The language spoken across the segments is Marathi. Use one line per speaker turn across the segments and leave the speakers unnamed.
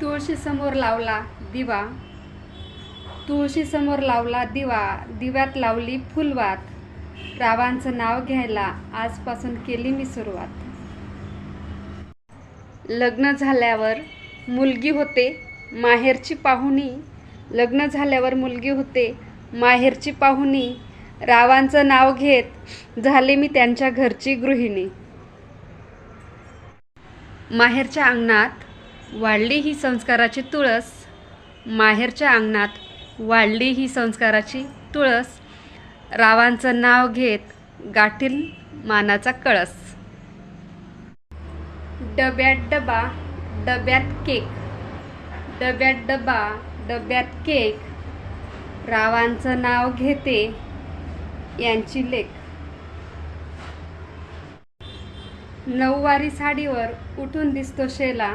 तुळशीसमोर लावला दिवा. तुळशीसमोर लावला दिवा. दिव्यात लावली फुलवात. रावांचं नाव घ्यायला आजपासून केली मी सुरुवात. लग्न झाल्यावर मुलगी होते माहेरची पाहुणी. लग्न झाल्यावर मुलगी होते माहेरची पाहुणी. रावांचं नाव घेत झाले मी त्यांच्या घरची गृहिणी. माहेरच्या अंगणात वाढली ही संस्काराची तुळस माहेरच्या अंगणात वाढली ही संस्काराची तुळस रावांचं नाव घेत गाठील मानाचा कळस. डब्यात डबा डब्यात केक. डब्यात डबा डब्यात केक. रावांचं नाव घेते यांची लेख. नऊवारी साडीवर उठून दिसतो शेला.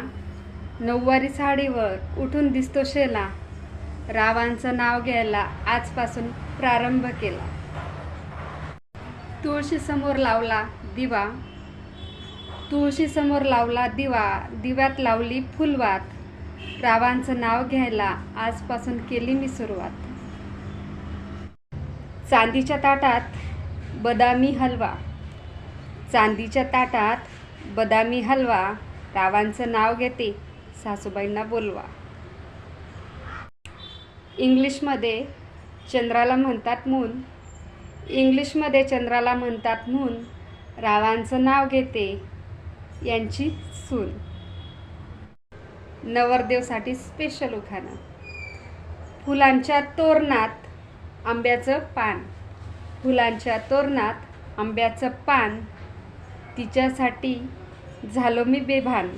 नऊवारी साडीवर उठून दिसतो शेला. रावांचं नाव घ्यायला आजपासून प्रारंभ केला. तुळशीसमोर लावला दिवा. तुळशीसमोर लावला दिवा. दिव्यात लावली फुलवात. रावांचं नाव घ्यायला आजपासून केली मी सुरुवात. चांदीच्या ताटात बदामी हलवा. चांदीच्या ताटात बदामी हलवा. रावांचं नाव घेते. सासूबाईंना बोलवा. इंग्लिशमध्ये चंद्राला म्हणतात मून. इंग्लिशमध्ये चंद्राला म्हणतात मून. रावांचं नाव घेते. यांची सून. नवरदेवसाठी स्पेशल उखाणं. फुलांच्या तोरणात आंब्याचं पान. फुलांच्या तोरणात आंब्याचं पान. तिच्यासाठी झालो मी बेभान.